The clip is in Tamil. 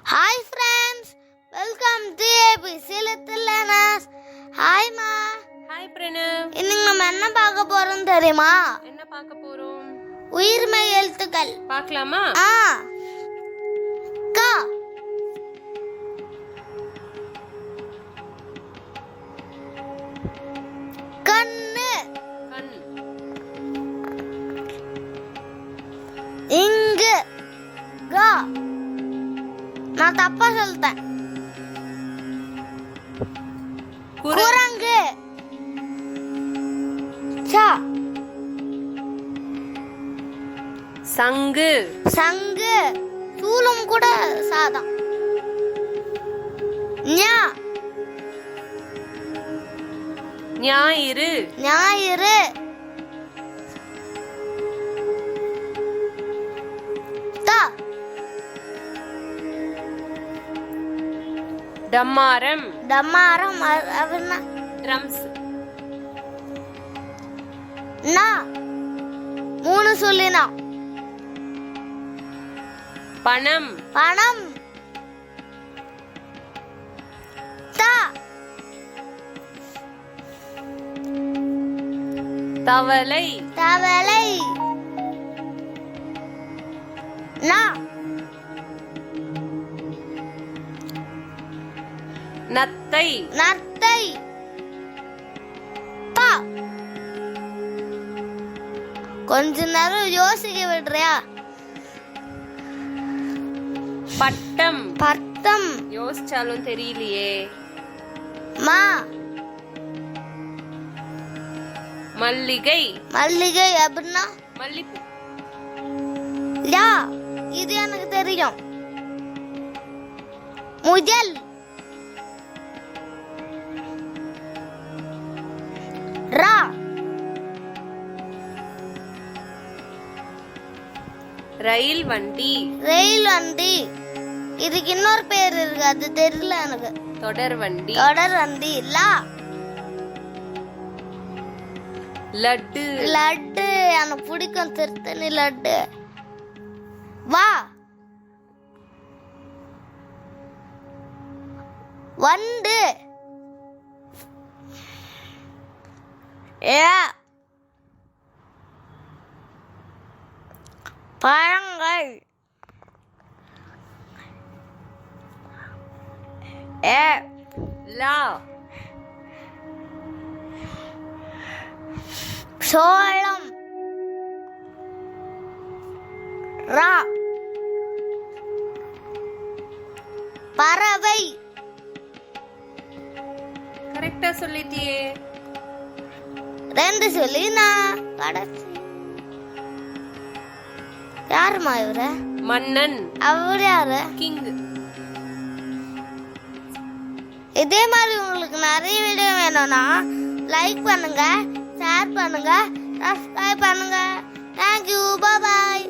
Hi friends welcome to ABC little learners ஹாய்மா hi Pranav இன்னைக்கு நம்ம என்ன பார்க்க போறோம் தெரியுமா? என்ன பார்க்க போறோம்? உயிர்மை எழுத்துக்கள். பார்க்கலாமா? ஆ. கா. கண்ணு. கண். இங்கு நான் தப்பா சொல்லிட்டேன். குர குரங்கு. சா. சங்கு. சங்கு. சூலம் கூட சாதம். ஞா. ஞாயிறு. ஞாயிறு. டம்மாரம் அ- அப்படின்னா ட்ரம்ஸ் நா. மூணு சொல்லினா பணம். பணம். தா. தவளை. தவளை. நா. நத்தை. நத்தை. பா. கொஞ்ச நேரம் யோசிக்க விடுறியா? பட்டம். பத்தம் யோசிச்சாலும் தெரியலையே. மா. மல்லிகை. மல்லிகை அப்படின்னா? மல்லிப்பூ. யா இது எனக்கு தெரியும். முயல். ரயில் வண்டி. ரயில் வண்டி. இதுக்கு இன்னொரு பேர் இருக்கு அது தெரியல எனக்கு. தொடர் வண்டி. தொடர் வண்டி லா லட்டு. லட்டு எனக்கு பிடிக்கும் திருத்தணி லட்டு. வா. வண்டு. ஏ. பழங்கள். ஏ லா. சோளம். ரா. பறவை. கரெக்டா சொல்லிட்டியே. ரெண்டு சொல்லி நான் கடைசி யாருமா இவரு? மன்னன். அவர் யாரு? கிங் இதே மாதிரி உங்களுக்கு நிறைய வீடியோ வேணும்னா லைக் பண்ணுங்க ஷேர் பண்ணுங்க சப்ஸ்கிரைப் பண்ணுங்க. Thank you bye